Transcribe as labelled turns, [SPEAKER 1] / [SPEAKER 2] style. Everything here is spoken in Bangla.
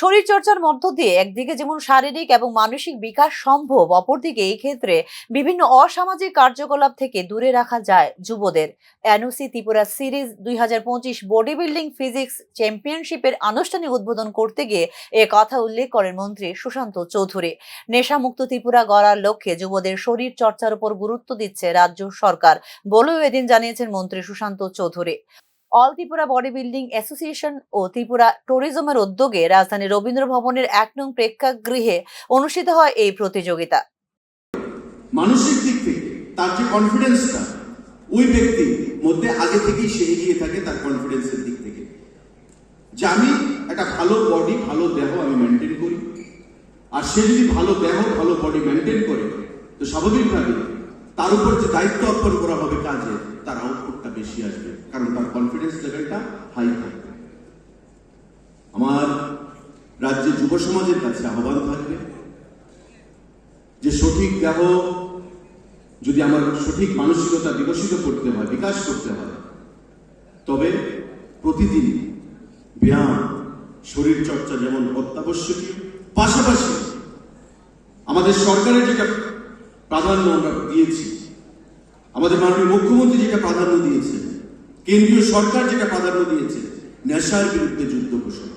[SPEAKER 1] শরীরচর্চার মধ্য দিয়ে একদিকে যেমন শারীরিক এবং মানসিক বিকাশ সম্ভব, অপরদিকে এই ক্ষেত্রে বিভিন্ন অসামাজিক কার্যকলাপ থেকে দূরে রাখা যায় যুবদের। এনওসি ত্রিপুরা সিরিজ দুই হাজার পঁচিশ বডি বিল্ডিং ফিজিক্স চ্যাম্পিয়নশিপের আনুষ্ঠানিক উদ্বোধন করতে গিয়ে এ কথা উল্লেখ করেন মন্ত্রী সুশান্ত চৌধুরী। নেশামুক্ত ত্রিপুরা গড়ার লক্ষ্যে যুবদের শরীর চর্চার উপর গুরুত্ব দিচ্ছে রাজ্য সরকার, বলেও এদিন জানিয়েছেন মন্ত্রী Sushanta Chowdhury. All Tripura body building association ও ত্রিপুরা ট্যুরিজমের উদ্যোগে রাজধানী রবীন্দ্র ভবনের এক নং প্রেক্ষাগৃহে অনুষ্ঠিত হয় এই প্রতিযোগিতা।
[SPEAKER 2] মানসিক দিক থেকে তার যে কনফিডেন্সটা ওই ব্যক্তির মধ্যে আগে থেকেই সে এগিয়ে থাকে তার কনফিডেন্সের দিক থেকে। যে আমি একটা ভালো বডি ভালো দেহ আমি মেনটেন করি। আর সে যদি ভালো দেহ, ভালো বডি মেনটেন করে, তো স্বাভাবিকভাবে তার উপর যে দায়িত্ব অর্পণ করা হবে কাজে, তার আউটপুটটা বেশি আসবে। কারণ তার কনফিডেন্স লেভেলটা হাই থাকবে। আমার রাজ্যে যুব সমাজের কাছে আহ্বান থাকবে যে সঠিক দেহ যদি আমার সঠিক মানসিকতা বিকশিত করতে হয়, বিকাশ করতে হয়, তবে প্রতিদিন ব্যায়াম, শরীর চর্চা যেমন অত্যাবশ্যকীয়, পাশাপাশি আমাদের সরকারের যেটা প্রাধান্য আমরা দিয়েছি আমাদের মাননীয় মুখ্যমন্ত্রী যেটা প্রাধান্য দিয়েছে কেন্দ্রীয় সরকার যেটা প্রাধান্য দিয়েছে নেশার বিরুদ্ধে যুদ্ধ ঘোষণা।